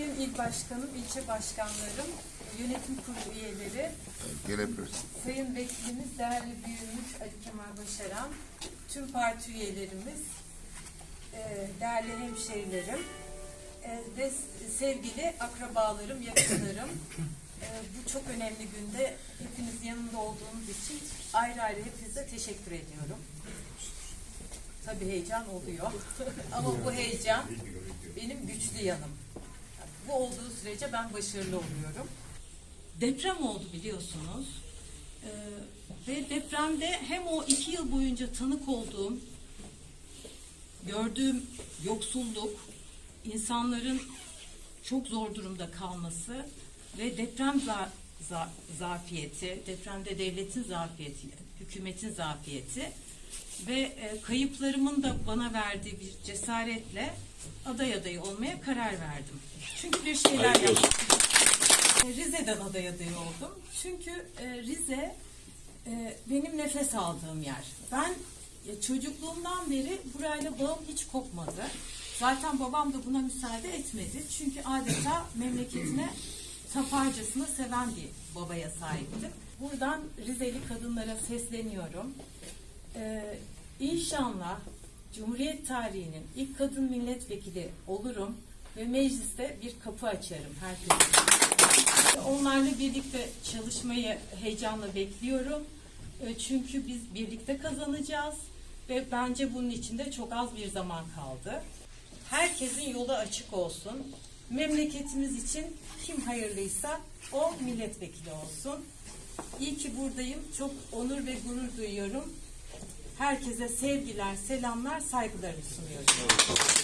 Sayın İl Başkanım, ilçe başkanlarım, yönetim kurulu üyeleri, Gelebiliriz. sayın vekilimiz, değerli büyüğümüz Ali Kemal Başaran, tüm parti üyelerimiz, e, değerli hemşehrilerim e, ve sevgili akrabalarım, yakınlarım. E, Bu çok önemli günde hepiniz yanında olduğunuz için ayrı ayrı hepinize teşekkür ediyorum. Tabii heyecan oluyor. Ama bu heyecan benim güçlü yanım. Bu olduğu sürece ben başarılı oluyorum. deprem oldu biliyorsunuz. Ee, ve depremde hem o iki yıl boyunca tanık olduğum, gördüğüm yoksulluk, insanların çok zor durumda kalması ve deprem za- za- zafiyeti, depremde devletin zafiyeti, hükümetin zafiyeti ve e, kayıplarımın da bana verdiği bir cesaretle aday adayı olmaya karar verdim. Çünkü bir şeyler yapmak Rize'den aday adayı oldum. Çünkü e, Rize e, benim nefes aldığım yer. Ben e, çocukluğumdan beri burayla bağım hiç kopmadı. Zaten babam da buna müsaade etmedi. Çünkü adeta memleketine taparcasına seven bir babaya sahiptim. Buradan Rizeli kadınlara sesleniyorum. Ee, inşallah Cumhuriyet tarihinin ilk kadın milletvekili olurum ve mecliste bir kapı açarım herkese. Onlarla birlikte çalışmayı heyecanla bekliyorum. E, Çünkü biz birlikte kazanacağız ve bence bunun için de çok az bir zaman kaldı. Herkesin yolu açık olsun. Memleketimiz için kim hayırlıysa o milletvekili olsun. İyi ki buradayım. Çok onur ve gurur duyuyorum. Herkese sevgiler, selamlar, saygılarımı sunuyorum.